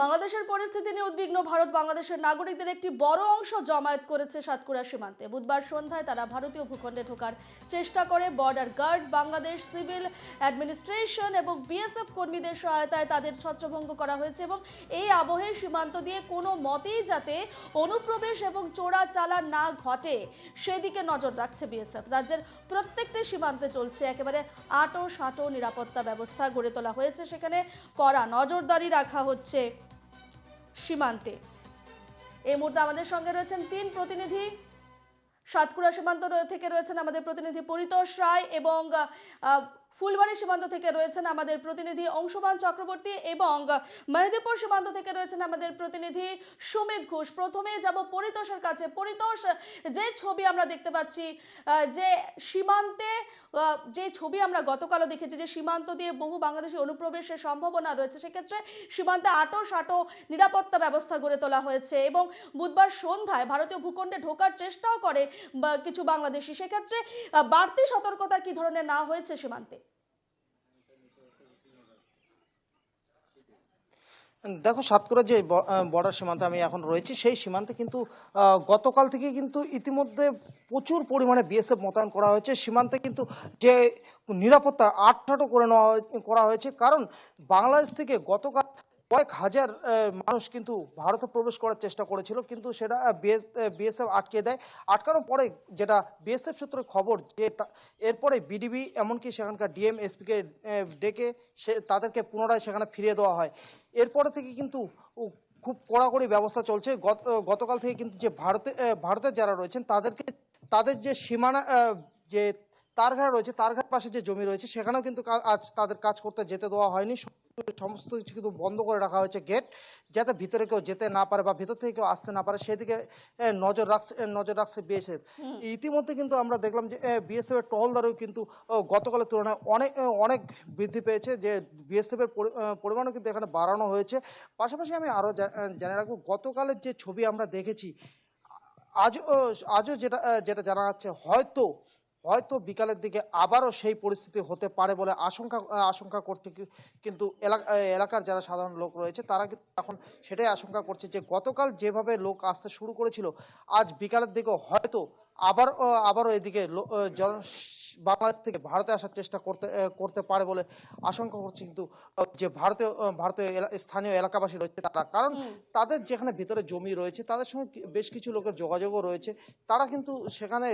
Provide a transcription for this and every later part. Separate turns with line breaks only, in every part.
বাংলাদেশের পরিস্থিতি নিয়ে উদ্বিগ্ন ভারত, বাংলাদেশের নাগরিকদের একটি বড় অংশ জমায়েত করেছে সাতক্ষীরা সীমান্তে। বুধবার সন্ধ্যায় তারা ভারতীয় ভূখণ্ডে ঢোকার চেষ্টা করে border guard, Bangladesh civil administration এবং বিএসএফ কর্মীদের সহায়তায় তাদের ছত্রভঙ্গ করা হয়েছে এবং এই আবহে সীমান্ত দিয়ে কোনো মতেই যাতে অনুপ্রবেশ এবং চোরা চালান না ঘটে, সেদিকে নজর রাখছে বিএসএফ। রাজ্যের প্রত্যেকটি সীমান্তে চলছে একেবারে আটো সাঁটো নিরাপত্তা ব্যবস্থা গড়ে তোলা হয়েছে। সেখানে কড়া নজরদারি রাখা হচ্ছে সীমান্তে। এই মুহূর্তে আমাদের সঙ্গে রয়েছেন তিন প্রতিনিধি। সাতকুড়া সীমান্ত থেকে রয়েছেন আমাদের প্রতিনিধি পরিতোষ রায় এবং ফুলবাড়ি সীমান্ত থেকে রয়েছেন আমাদের প্রতিনিধি অংশমান চক্রবর্তী এবং মেহেদিপুর সীমান্ত থেকে রয়েছেন আমাদের প্রতিনিধি সুমিত ঘোষ। প্রথমে যাব পরিতোষের কাছে। পরিতোষ, যে ছবি আমরা দেখতে পাচ্ছি যে সীমান্তে যে ছবি আমরা গতকালও দেখেছি, যে সীমান্ত দিয়ে বহু বাংলাদেশি অনুপ্রবেশের সম্ভাবনা রয়েছে, সেক্ষেত্রে সীমান্তে আটো সাটো নিরাপত্তা ব্যবস্থা গড়ে তোলা হয়েছে এবং বুধবার সন্ধ্যায় ভারতীয় ভূখণ্ডে ঢোকার চেষ্টাও করে কিছু বাংলাদেশি। সেক্ষেত্রে বাড়তি সতর্কতা কি ধরনের না হয়েছে সীমান্তে?
দেখো সাতক্ষীরা যে বর্ডার সীমান্তে আমি এখন রয়েছি, সেই সীমান্তে কিন্তু গতকাল থেকে কিন্তু ইতিমধ্যে প্রচুর পরিমাণে বিএসএফ মোতায়েন করা হয়েছে। সীমান্তে কিন্তু যে নিরাপত্তা আটঠাটো করে নেওয়া করা হয়েছে। কারণ বাংলাদেশ থেকে গতকাল কয়েক হাজার মানুষ কিন্তু ভারতে প্রবেশ করার চেষ্টা করেছিল, কিন্তু সেটা বিএস বিএসএফ আটকে দেয়। আটকানোর পরে যেটা বিএসএফ সূত্রে খবর যে এরপরে বিডিবি এমনকি সেখানকার ডিএম এসপিকে ডেকে সে, তাদেরকে পুনরায় সেখানে ফিরিয়ে দেওয়া হয়। এরপরে থেকে কিন্তু খুব কড়াকড়ি ব্যবস্থা চলছে। গত গতকাল থেকে কিন্তু যে ভারতে ভারতের যারা রয়েছেন, তাদেরকে, তাদের যে সীমানা যে তারঘাট রয়েছে, তারঘাট পাশে যে জমি রয়েছে, সেখানেও কিন্তু আজ তাদের কাজ করতে যেতে দেওয়া হয়নি। সমস্ত কিছু কিন্তু বন্ধ করে রাখা হয়েছে গেট যাতে ভিতরে কেউ যেতে না পারে বা ভিতর থেকে কেউ আসতে না পারে সেদিকে নজর রাখছে নজর রাখছে বিএসএফ ইতিমধ্যে কিন্তু আমরা দেখলাম যে বিএসএফ এর টহলদারও কিন্তু গতকালের তুলনায় অনেক অনেক বৃদ্ধি পেয়েছে যে বিএসএফ এর পরিমাণও কিন্তু এখানে বাড়ানো হয়েছে। পাশাপাশি আমি আরও জানিয়ে রাখব গতকালের যে ছবি আমরা দেখেছি আজও আজও যেটা যেটা জানা যাচ্ছে হয়তো হয়তো বিকালের দিকে আবারও সেই পরিস্থিতি হতে পারে বলে আশঙ্কা আশঙ্কা করছে কিন্তু এলাকা এলাকার যারা সাধারণ লোক রয়েছে, তারা কিন্তু এখন সেটাই আশঙ্কা করছে যে গতকাল যেভাবে লোক আসতে শুরু করেছিল, আজ বিকালের দিকেও হয়তো আবার আবারও এদিকে বাংলাদেশ থেকে ভারতে আসার চেষ্টা করতে করতে পারে বলে আশঙ্কা করছে কিন্তু যে ভারতীয় ভারতীয় স্থানীয় এলাকাবাসী রয়েছে তারা। কারণ তাদের যেখানে ভিতরে জমি রয়েছে তাদের সঙ্গে বেশ কিছু লোকের যোগাযোগও রয়েছে। তারা কিন্তু সেখানে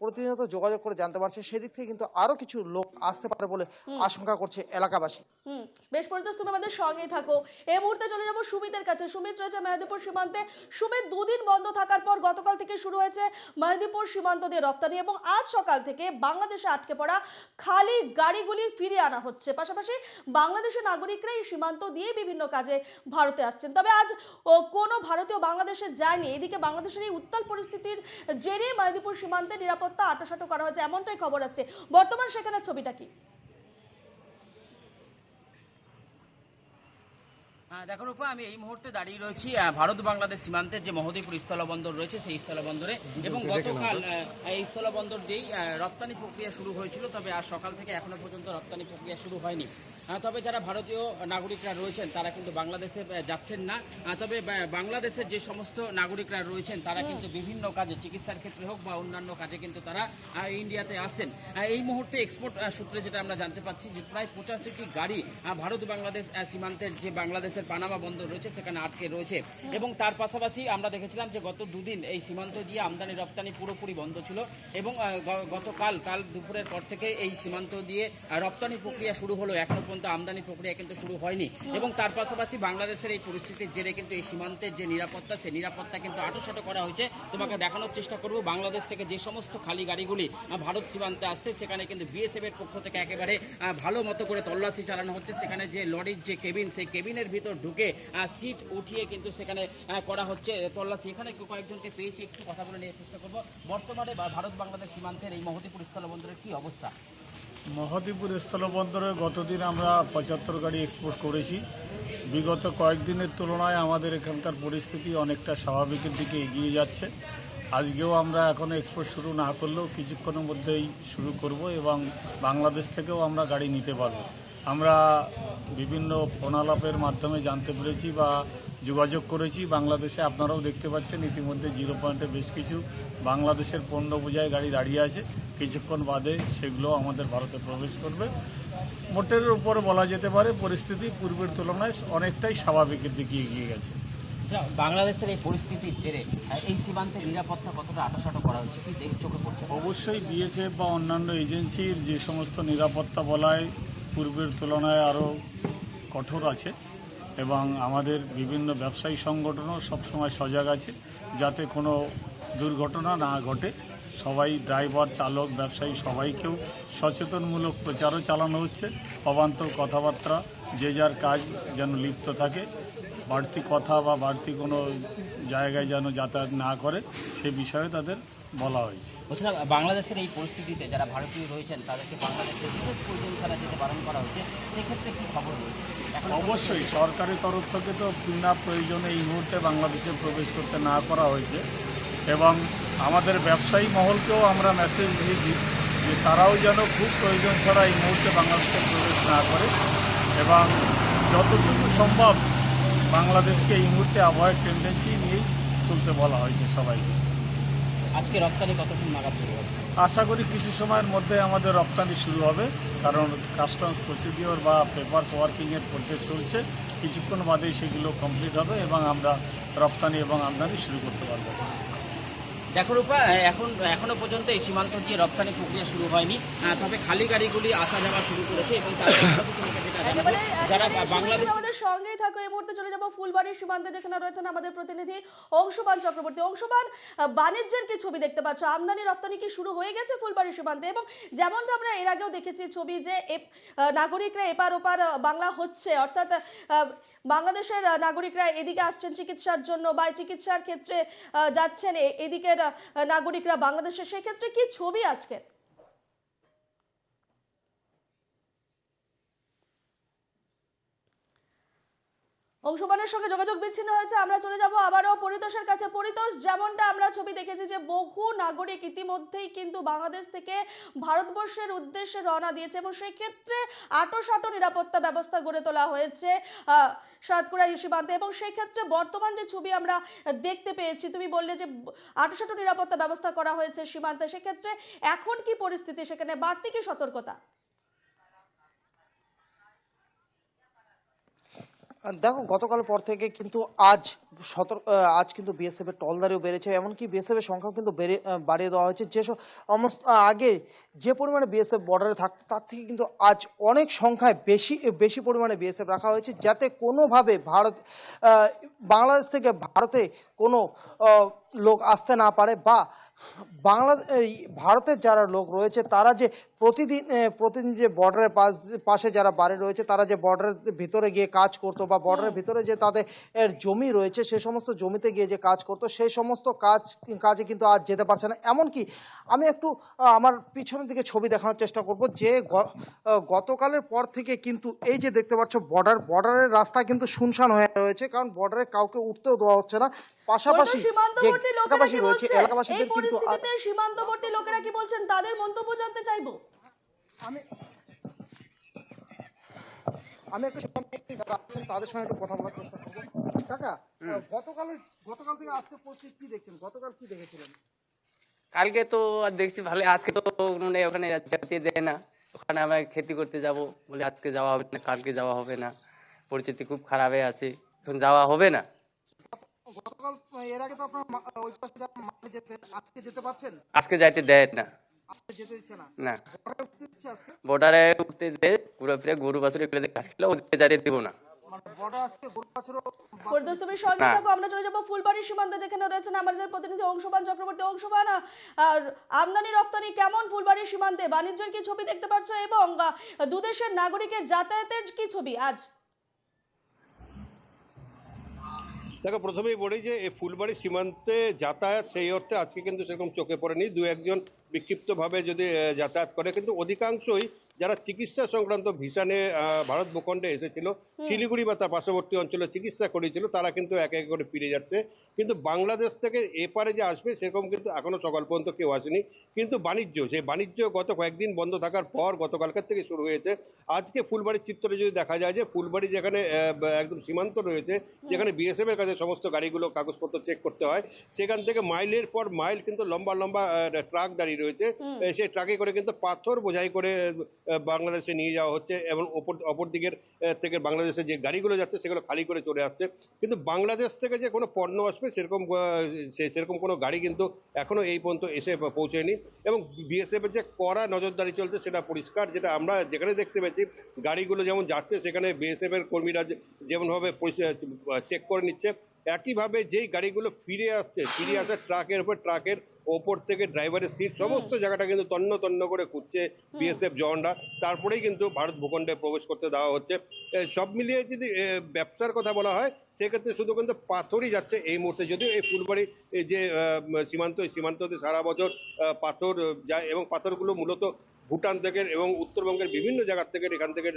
প্রতিনিয়ত যোগাযোগ করে জানতে পারছে। সেদিক থেকে কিন্তু আরও কিছু লোক আসতে পারে বলে আশঙ্কা করছে এলাকাবাসী।
হুম। বেশ পরিতোষ তুমি আমাদের সঙ্গেই থাকো। এই মুহূর্তে চলে যাব সুমিতের কাছে। সুমিত রয়েছে মেহেদিপুর সীমান্তে। সুমিত দুদিন বন্ধ থাকার পর গতকাল থেকে শুরু হয়েছে মেহেদিপুর সীমান্ত দিয়ে রফতানি এবং আজ সকাল থেকে বাংলাদেশে আটকে পড়া খালি গাড়িগুলি ফিরে আনা হচ্ছে। পাশাপাশি বাংলাদেশের নাগরিকরা এই সীমান্ত দিয়ে বিভিন্ন কাজে ভারতে আসছেন। তবে আজ কোনো ভারতীয় বাংলাদেশে যায়নি। এদিকে বাংলাদেশের এই উত্তাল পরিস্থিতির জেরে মেহেদিপুর সীমান্তে নিরাপত্তা আটোসাটো করা হয়েছে, এমনটাই খবর আসছে। বর্তমান সেখানে ছবিটা কি?
আহ, দেখো রূপা আমি এই মুহূর্তে দাঁড়িয়ে রয়েছি ভারত বাংলাদেশ সীমান্তের যে মহদীপুর স্থলবন্দর রয়েছে সেই স্থলবন্দরে। এবং গতকাল এই স্থলবন্দর দিয়েই রপ্তানি প্রক্রিয়া শুরু হয়েছিল তবে আজ সকাল থেকে এখনও পর্যন্ত রপ্তানি প্রক্রিয়া শুরু হয়নি। তবে যারা ভারতীয় নাগরিকরা রয়েছেন, তারা কিন্তু বাংলাদেশে যাচ্ছেন না। তবে বাংলাদেশের যে সমস্ত নাগরিকরা রয়েছেন, তারা কিন্তু বিভিন্ন কাজে, চিকিৎসার ক্ষেত্রে হোক বা অন্যান্য কাজে কিন্তু তারা ইন্ডিয়াতে আসেন। এই মুহূর্তে এক্সপোর্ট সূত্রে যেটা আমরা জানতে পাচ্ছি যে প্রায় পঁচাশিটি গাড়ি ভারত বাংলাদেশ সীমান্তের যে বাংলাদেশের পানামা বন্দর রয়েছে, সেখানে আটকে রয়েছে। এবং তার পাশাপাশি আমরা দেখেছিলাম যে গত দুদিন এই সীমান্ত দিয়ে আমদানি, রপ্তানি পুরোপুরি বন্ধ ছিল এবং গতকাল, কাল দুপুরের পর থেকে এই সীমান্ত দিয়ে রপ্তানি প্রক্রিয়া শুরু হলো। এখনও পর্যন্ত আমদানি প্রক্রিয়া কিন্তু শুরু হয়নি। এবং তার পাশাপাশি বাংলাদেশের এই পরিস্থিতির জেরে কিন্তু এই সীমান্তের যে নিরাপত্তা, সেই নিরাপত্তা কিন্তু আটোসাটো করা হয়েছে। তোমাকে দেখানোর চেষ্টা করব, বাংলাদেশ থেকে যে সমস্ত খালি গাড়িগুলি ভারত সীমান্তে আসছে, সেখানে কিন্তু বিএসএফ এর পক্ষ থেকে একেবারে ভালো মতো করে তল্লাশি চালানো হচ্ছে। সেখানে যে লরির যে কেবিন, সেই কেবিনের ভিতর ঢুকে সিট উঠিয়ে কিন্তু সেখানে করা হচ্ছে তল্লাশি। এখানে কয়েকজনকে পেয়েছি, একটু কথা বলে নিয়ে চেষ্টা করব। বর্তমানে ভারত বাংলাদেশ সীমান্তের এই মহদীপুর স্থলবন্দরের কি অবস্থা?
মহাদীপুর স্থলবন্দরে গতদিন আমরা পঁচাত্তর গাড়ি এক্সপোর্ট করেছি। বিগত কয়েকদিনের তুলনায় আমাদের এখানকার পরিস্থিতি অনেকটা স্বাভাবিকের দিকে এগিয়ে যাচ্ছে। আজকেও আমরা এখনও এক্সপোর্ট শুরু না করলেও কিছুক্ষণের মধ্যেই শুরু করব এবং বাংলাদেশ থেকেও আমরা গাড়ি নিতে পারব। আমরা বিভিন্ন ফোনালাপের মাধ্যমে জানতে পেরেছি বা যোগাযোগ করেছি। বাংলাদেশে আপনারাও দেখতে পাচ্ছেন ইতিমধ্যে জিরো পয়েন্টে বেশ কিছু বাংলাদেশের পণ্য বোঝায় গাড়ি দাঁড়িয়ে আছে। কিছুক্ষণ বাদে সেগুলো আমাদের ভারতে প্রবেশ করবে। মোটের উপরে বলা যেতে পারে পরিস্থিতি পূর্বের তুলনায় অনেকটাই স্বাভাবিকের দিকে এগিয়ে গেছে।
আচ্ছা, বাংলাদেশের এই পরিস্থিতির জেরে এই সীমান্তের নিরাপত্তা কতটা আটাশাটো করা হচ্ছে কি চোখে পড়ছে?
অবশ্যই বিএসএফ বা অন্যান্য এজেন্সির যে সমস্ত নিরাপত্তা বলায় পূর্বের তুলনায় আরও কঠোর আছে এবং আমাদের বিভিন্ন ব্যবসায়ী সংগঠনও সবসময় সজাগ আছে যাতে কোনো দুর্ঘটনা না ঘটে। সবাই ড্রাইভার চালক ব্যবসায়ী সবাইকেও সচেতনমূলক প্রচারও চালানো হচ্ছে। অবান্তর কথাবার্তা যে যার কাজ যেন লিপ্ত থাকে বাড়তি কথা বা বাড়তি কোনো জায়গায় যেন যাতায়াত না করে সে বিষয়ে তাদের বলা হয়েছে।
বলছিলাম বাংলাদেশের এই পরিস্থিতিতে যারা ভারতীয় রয়েছেন তাদেরকে বাংলাদেশে বিশেষ প্রয়োজন ছাড়া যেতে বারণ করা হচ্ছে সেক্ষেত্রে কি খবর রয়েছে?
অবশ্যই সরকারের তরফ থেকে তো বিনা প্রয়োজনে এই মুহূর্তে বাংলাদেশে প্রবেশ করতে না করা হয়েছে। এবং আমাদের ব্যবসায়ী মহলকেও আমরা মেসেজ দিয়েছি যে তারাও যেন খুব প্রয়োজন ছাড়া এই মুহূর্তে বাংলাদেশে প্রবেশ না করে এবং যতটুকু সম্ভব বাংলাদেশকে এই মুহূর্তে আবহাওয়ার টেন্ডেন্সি নিয়েই চলতে বলা হয়েছে সবাইকে।
আজকে রপ্তানি কতক্ষণ নাগাদ শুরু হবে?
আশা করি কিছু সময়ের মধ্যে আমাদের রপ্তানি শুরু হবে কারণ কাস্টমস প্রসিডিওর বা পেপারস ওয়ার্কিংয়ের প্রসেস চলছে। কিছুক্ষণ বাদেই সেগুলো কমপ্লিট হবে এবং আমরা রপ্তানি এবং আমদানি শুরু করতে পারব।
দেখো রূপা এখন এখনও পর্যন্ত এই সীমান্ত দিয়ে রপ্তানি প্রক্রিয়া শুরু হয়নি। তবে খালি গাড়িগুলি আসা যাওয়া শুরু করেছে এবং তার যারা বাংলাদেশ
সঙ্গেই থাকো। এই মুহূর্তে চলে যাব ফুলবাড়ির সীমান্তে, যেখানে রয়েছেন আমাদের প্রতিনিধি অংশুমান চক্রবর্তী। অংশুমান বাণিজ্যের কি ছবি দেখতে পাচ্ছ? আমদানি, রপ্তানি কি শুরু হয়ে গেছে ফুলবাড়ির সীমান্তে? এবং যেমনটা আমরা এর আগেও দেখেছি ছবি যে নাগরিকরা এপার ওপার বাংলা হচ্ছে। অর্থাৎ বাংলাদেশের নাগরিকরা এদিকে আসছেন চিকিৎসার জন্য বা চিকিৎসার ক্ষেত্রে যাচ্ছেন এদিকের নাগরিকরা বাংলাদেশে। সেক্ষেত্রে কি ছবি আজকে অংশমানের সঙ্গে যোগাযোগ বিচ্ছিন্ন হয়েছে। আমরা চলে যাব আবারও পরিতোষের কাছে। পরিতোষ, যেমনটা আমরা ছবি দেখেছি যে বহু নাগরিক ইতিমধ্যেই কিন্তু বাংলাদেশ থেকে ভারতবর্ষের উদ্দেশ্যে রওনা দিয়েছে এবং সেই ক্ষেত্রে আটোসাটো নিরাপত্তা ব্যবস্থা গড়ে তোলা হয়েছে সাতক্ষীরা সীমান্তে এবং সেই ক্ষেত্রে বর্তমান যে ছবি আমরা দেখতে পেয়েছি, তুমি বললে যে আটোসাটো নিরাপত্তা ব্যবস্থা করা হয়েছে সীমান্তে। সেক্ষেত্রে এখন কি পরিস্থিতি? সেখানে বাড়তি কি সতর্কতা?
দেখো গতকাল পর থেকে কিন্তু আজ সতর্ক আজ কিন্তু বিএসএফ এর টলদারিও বেড়েছে, এমনকি বিএসএফ এর সংখ্যাও কিন্তু বেড়ে বাড়িয়ে দেওয়া হয়েছে। অলমোস্ট আগে যে পরিমাণে বিএসএফ বর্ডারে থাকতো তার থেকে কিন্তু আজ অনেক সংখ্যায় বেশি বেশি পরিমাণে বিএসএফ রাখা হয়েছে, যাতে কোনোভাবে ভারত বাংলাদেশ থেকে ভারতে কোনো লোক আসতে না পারে বা বাংলা ভারতের যারা লোক রয়েছে, তারা যে প্রতিদিন প্রতিদিন যে বর্ডারের পাশ, পাশে যারা বাড়ি রয়েছে, তারা যে বর্ডারের ভিতরে গিয়ে কাজ করতো বা বর্ডারের ভিতরে যে তাদের জমি রয়েছে, সে সমস্ত জমিতে গিয়ে যে কাজ করতো সেই সমস্ত কাজ, কাজে কিন্তু আজ যেতে পারছে না। এমনকি আমি একটু আমার পিছনের দিকে ছবি দেখানোর চেষ্টা করব যে গতকালের পর থেকে কিন্তু এই যে দেখতে পাচ্ছ বর্ডার বর্ডারের রাস্তা কিন্তু শুনশান হয়ে রয়েছে, কারণ বর্ডারে কাউকে উঠতেও দেওয়া হচ্ছে না। পাশাপাশি
সীমান্তবর্তী লোকেরা কি বলছে? এই
এলাকাবাসীদের কিন্তু আ-
পরিস্থিতিতে সীমান্তবর্তী লোকেরা কি বলছেন? তাদের মন্তব্য জানতে চাইব।
আমি আমি একটু তাদের সঙ্গে একটু কথা বলার চেষ্টা করব। কাকা গতকাল গতকাল থেকে আজকে পরিস্থিতি কি দেখছেন? গতকাল কি দেখেছিলেন?
কালকে তো আর দেখছি ভালো আজকে তো মানে ওখানে যেতে দেয় না। ওখানে আমরা খেতি করতে যাব বলে আজকে যাওয়া হবে না কালকে যাওয়া হবে না। পরিস্থিতি খুব খারাপে আছে। এখন যাওয়া হবে না।
গতকাল এর আগে তো আপনার ওই পাশে মাঠে যেতে আজকে যেতে পারছেন?
আজকে যাইতে দেয় না।
আজকে যেতে দিচ্ছে না?
না।
বর্ডারে উঠতে দিচ্ছে আজকে?
বর্ডারে উঠতে দেয় ঘুরে গরু বাছুর এগুলো কাজ খেলে ওদেরকে যাইতে দিব না।
মানে
সঙ্গে থাকো আমরা চলে যাব ফুলবাড়ির সীমান্তে যেখানে রয়েছেন আমাদের প্রতিনিধি অংশবান চক্রবর্তী। অংশবান আর আমদানি রপ্তানি কেমন ফুলবাড়ির সীমান্তে? বাণিজ্যের কি ছবি দেখতে পাচ্ছ? এবং দুদেশের নাগরিকের যাতায়াতের কি ছবি আজ?
দেখো, প্রথমেই বলি যে এই ফুলবাড়ি সীমান্তে যাতায়াত সেই অর্থে আজকে কিন্তু সেরকম চোখে পড়েনি। দু একজন বিক্ষিপ্তভাবে যদি যাতায়াত করে, কিন্তু অধিকাংশই যারা চিকিৎসা সংক্রান্ত ভিসা নিয়ে ভারত ভূখণ্ডে এসেছিল শিলিগুড়ি বা তার পার্শ্ববর্তী অঞ্চলে চিকিৎসা করেছিল তারা কিন্তু একে একে করে ফিরে যাচ্ছে। কিন্তু বাংলাদেশ থেকে এপারে যে আসবে সেরকম কিন্তু এখনও সকাল পর্যন্ত কেউ আসেনি। কিন্তু বাণিজ্য সেই বাণিজ্য গত কয়েকদিন বন্ধ থাকার পর গতকালকার থেকে শুরু হয়েছে। আজকে ফুলবাড়ির চিত্রে যদি দেখা যায় যে ফুলবাড়ি যেখানে একদম সীমান্ত রয়েছে যেখানে বিএসএফ এর কাছে সমস্ত গাড়িগুলো কাগজপত্র চেক করতে হয় সেখান থেকে মাইলের পর মাইল কিন্তু লম্বা লম্বা ট্রাক দাঁড়িয়ে রয়েছে। সেই ট্রাকে করে কিন্তু পাথর বোঝাই করে বাংলাদেশে নিয়ে যাওয়া হচ্ছে এবং ওপর, অপর দিকের থেকে বাংলাদেশে যে গাড়িগুলো যাচ্ছে সেগুলো খালি করে চলে আসছে। কিন্তু বাংলাদেশ থেকে যে কোনো পণ্য আসবে, সেরকম সেরকম কোনো গাড়ি কিন্তু এখনও এই পর্যন্ত এসে পৌঁছেনি। এবং বিএসএফের যে কড়া নজরদারি চলছে সেটা পরিষ্কার, যেটা আমরা যেখানে দেখতে পেয়েছি, গাড়িগুলো যেমন যাচ্ছে সেখানে বিএসএফের কর্মীরা যেমনভাবে চেক করে নিচ্ছে। একইভাবে যেই গাড়িগুলো ফিরে আসছে, ফিরে আসা ট্রাকের উপর ট্রাকের ওপর থেকে ড্রাইভারের সিট সমস্ত জায়গাটা কিন্তু তন্ন তন্ন করে খুঁজছে বিএসএফ জওয়ানরা। তারপরেই কিন্তু ভারত ভূখণ্ডে প্রবেশ করতে দেওয়া হচ্ছে। সব মিলিয়ে যদি ব্যবসার কথা বলা হয় সেক্ষেত্রে শুধু কিন্তু পাথরই যাচ্ছে এই মুহূর্তে। যদিও এই ফুলবাড়ি এই যে সীমান্ত সীমান্ততে সারা বছর পাথর যায় এবং পাথরগুলো মূলত ভুটান থেকে এবং উত্তরবঙ্গের বিভিন্ন জায়গার থেকে এখান থেকে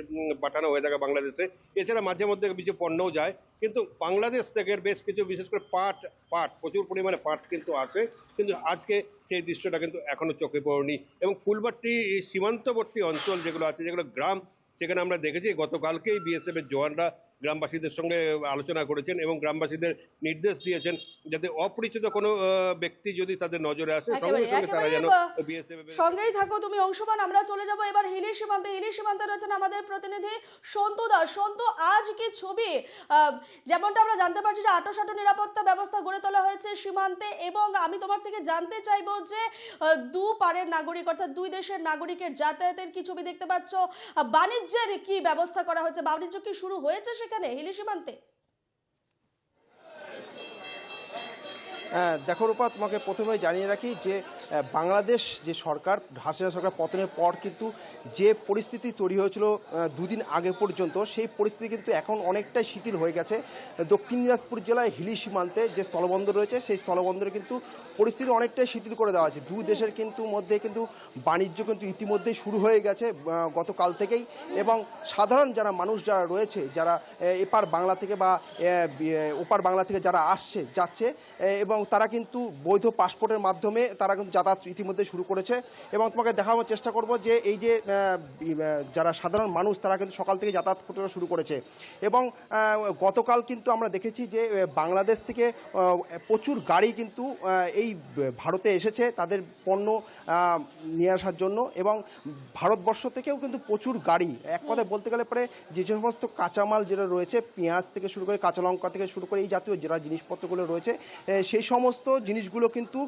পাঠানো হয়ে থাকে বাংলাদেশে। এছাড়া মাঝে মধ্যে কিছু পণ্যও যায়, কিন্তু বাংলাদেশ থেকে বেশ কিছু, বিশেষ করে পাট পাট, প্রচুর পরিমাণে পাট কিন্তু আসে, কিন্তু আজকে সেই দৃশ্যটা কিন্তু এখনও চোখে পড়েনি। এবং ফুলবাড়ি সীমান্তবর্তী অঞ্চল যেগুলো আছে, যেগুলো গ্রাম, সেখানে আমরা দেখেছি, গতকালকেই বিএসএফের জওয়ানরা গ্রামবাসীদের সঙ্গে আলোচনা করেছেন এবং গ্রামবাসীদের নির্দেশ দিয়েছেন যাতে অপরিচিত কোনো ব্যক্তি যদি তাদের নজরে আসে সঙ্গে সঙ্গে তারা যেন
সঙ্গেই থাকো তুমি অংশমান আমরা চলে যাব এবার হিলি সীমান্তে। হিলি সীমান্তে রয়েছেন আমাদের প্রতিনিধি সন্তু দাস। সন্তু আজ কি ছবি? যেমনটা আমরা জানতে পারছি যে আটো সাটো নিরাপত্তা ব্যবস্থা গড়ে তোলা হয়েছে সীমান্তে এবং আমি তোমার থেকে জানতে চাইব যে দু পারের নাগরিক অর্থাৎ দুই দেশের নাগরিকের যাতায়াতের কি ছবি দেখতে পাচ্ছ? বাণিজ্যের কি ব্যবস্থা করা হয়েছে বাণিজ্য কি শুরু হয়েছে সেখানে? হিলি সীমান্তে
হ্যাঁ, দেখো রূপা, তোমাকে প্রথমে জানিয়ে রাখি যে বাংলাদেশ যে সরকার, হাসিনা সরকার পতনের পর কিন্তু যে পরিস্থিতি তৈরি হয়েছিল দুদিন আগে পর্যন্ত, সেই পরিস্থিতি কিন্তু এখন অনেকটাই শিথিল হয়ে গেছে। দক্ষিণ দিনাজপুর জেলায় হিলি সীমান্তে যে স্থলবন্দর রয়েছে, সেই স্থলবন্দরে কিন্তু পরিস্থিতি অনেকটাই শিথিল করে দেওয়া আছে দুই দেশের কিন্তু মধ্যে কিন্তু বাণিজ্য কিন্তু ইতিমধ্যেই শুরু হয়ে গেছে গতকাল থেকেই। এবং সাধারণ যারা মানুষ যারা রয়েছে, যারা এপার বাংলা থেকে বা ওপার বাংলা থেকে যারা আসছে, যাচ্ছে এবং তারা কিন্তু বৈধ পাসপোর্টের মাধ্যমে তারা কিন্তু যাতায়াত ইতিমধ্যে শুরু করেছে এবং তোমাকে দেখানোর চেষ্টা করব যে এই যে যারা সাধারণ মানুষ তারা কিন্তু সকাল থেকে যাতায়াত করতে শুরু করেছে। এবং গতকাল কিন্তু আমরা দেখেছি যে বাংলাদেশ থেকে প্রচুর গাড়ি কিন্তু এই ভারতে এসেছে তাদের পণ্য নিয়ে আসার জন্য এবং ভারতবর্ষ থেকেও কিন্তু প্রচুর গাড়ি, এক কথায় বলতে গেলে পরে যে সমস্ত কাঁচামাল যেটা রয়েছে, পেঁয়াজ থেকে শুরু করে কাঁচা লঙ্কা থেকে শুরু করে এই জাতীয় যারা জিনিসপত্রগুলো রয়েছে সেই সমস্ত জিনিসগুলো কিন্তু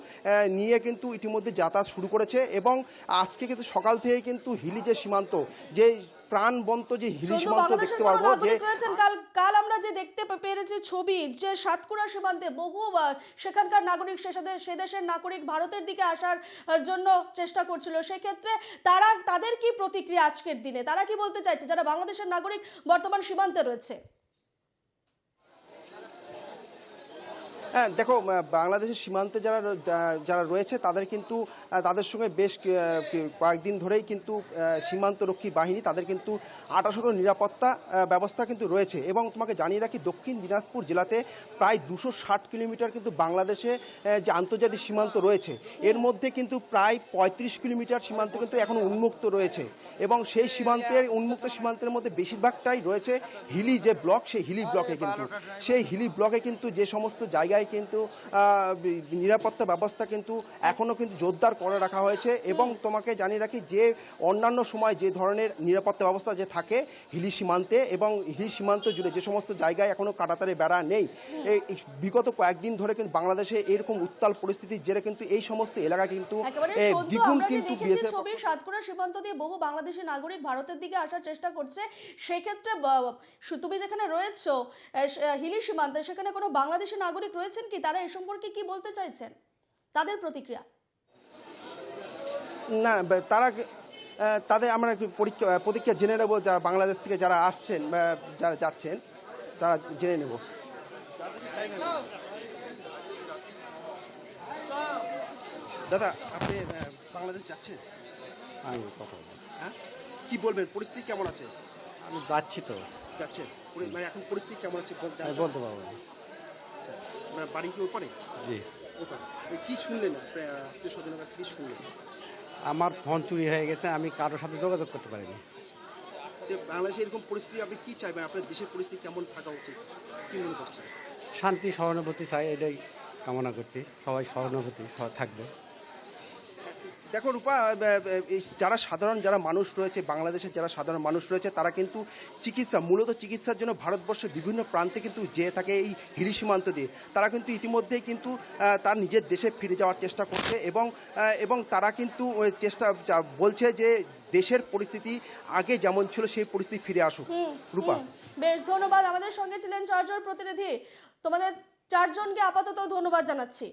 নিয়ে কিন্তু ইতিমধ্যে যাতায়াত শুরু করেছে এবং আজকে কিন্তু সকাল থেকে কিন্তু হিলি যে সীমান্ত যে প্রাণবন্ত যে হিলি সীমান্ত দেখতে পারব যে
কাল কাল আমরা যে দেখতে পেরেছি ছবি যে সাতক্ষীরা সীমান্তে বহু সেখানকার নাগরিক সে সাথে- সে দেশের নাগরিক ভারতের দিকে আসার জন্য চেষ্টা করছিল। সেক্ষেত্রে তারা তাদের কি প্রতিক্রিয়া আজকের দিনে? তারা কি বলতে চাইছে? যারা বাংলাদেশের নাগরিক বর্তমান সীমান্তে রয়েছে।
হ্যাঁ দেখো বাংলাদেশের সীমান্তে যারা যারা রয়েছে, তাদের কিন্তু তাদের সঙ্গে বেশ কয়েকদিন ধরেই কিন্তু সীমান্তরক্ষী বাহিনী, তাদের কিন্তু আটাশোটো নিরাপত্তা ব্যবস্থা কিন্তু রয়েছে। এবং তোমাকে জানিয়ে রাখি, দক্ষিণ দিনাজপুর জেলাতে প্রায় দুশো ষাট কিলোমিটার কিন্তু বাংলাদেশে যে আন্তর্জাতিক সীমান্ত রয়েছে, এর মধ্যে কিন্তু প্রায় পঁয়ত্রিশ কিলোমিটার সীমান্ত কিন্তু এখনও উন্মুক্ত রয়েছে। এবং সেই সীমান্তের, উন্মুক্ত সীমান্তের মধ্যে বেশিরভাগটাই রয়েছে হিলি যে ব্লক, সেই হিলি ব্লকে কিন্তু। সেই হিলি ব্লকে কিন্তু যে সমস্ত জায়গায় কিন্তু নিরাপত্তা ব্যবস্থা কিন্তু এখনও কিন্তু জোরদার করে রাখা হয়েছে এবং তোমাকে জানিয়ে রাখি যে অন্যান্য সময় যে ধরনের নিরাপত্তা ব্যবস্থা যে থাকে হিলি সীমান্তে এবং হিলি সীমান্ত জুড়ে যে সমস্ত জায়গায় এখনও কাটাতারে বেড়া নেই এই বিগত কয়েকদিন ধরে কিন্তু বাংলাদেশে এরকম উত্তাল পরিস্থিতির জেরে কিন্তু এই সমস্ত এলাকা কিন্তু দ্বিগুণ কিন্তু
ছবি সাতক্ষীরা সীমান্ত দিয়ে বহু বাংলাদেশি নাগরিক ভারতের দিকে আসার চেষ্টা করছে। সেক্ষেত্রে তুমি যেখানে রয়েছো হিলি সীমান্তে সেখানে কোনো বাংলাদেশি নাগরিক রয়েছেন কি? তারা এ সম্পর্কে কি বলতে চাইছেন? তাদের প্রতিক্রিয়া।
না তারা তাদের আমরা পরীক্ষা প্রতিক্রিয়া জেনে নেব যারা বাংলাদেশ থেকে যারা আসছেন বা যারা যাচ্ছেন তারা জেনে নেব। দাদা আপনি বাংলাদেশ যাচ্ছেন?
আমি কথা বলব।
হ্যাঁ? কি বলবেন? পরিস্থিতি কেমন আছে?
আমি যাচ্ছি তো।
যাচ্ছেন? মানে এখন পরিস্থিতি কেমন আছে? বলতে
পারব
আচ্ছা আপনার বাড়ি কি ওপারে?
জি।
ওপারে। কি শুনলেন? আত্মীয় স্বজনের কাছে কি শুনলেন?
আমার ফোন চুরি হয়ে গেছে আমি কারোর সাথে যোগাযোগ করতে পারিনি।
যে বাংলাদেশে এরকম পরিস্থিতি আপনি কি চাইবেন? আপনার দেশের পরিস্থিতি কেমন থাকা উচিত? কি মনে করছেন?
শান্তি সহানুভূতি চাই এটাই কামনা করছি। সবাই সহানুভূতি সহ থাকবে।
দেখো রূপা যারা সাধারণ যারা মানুষ রয়েছে বাংলাদেশের যারা সাধারণ মানুষ রয়েছে তারা কিন্তু চিকিৎসা মূলত চিকিৎসার জন্য ভারতবর্ষের বিভিন্ন প্রান্তে কিন্তু যেয়ে থাকে এই হিরি সীমান্ত দিয়ে। তারা কিন্তু ইতিমধ্যেই কিন্তু তার নিজের দেশে ফিরে যাওয়ার চেষ্টা করছে এবং এবং তারা কিন্তু চেষ্টা বলছে যে দেশের পরিস্থিতি আগে যেমন ছিল সেই পরিস্থিতি ফিরে আসুক। রূপা।
বেশ ধন্যবাদ। আমাদের সঙ্গে ছিলেন চারজন প্রতিনিধি। তোমাদের চারজনকে আপাতত ধন্যবাদ জানাচ্ছি।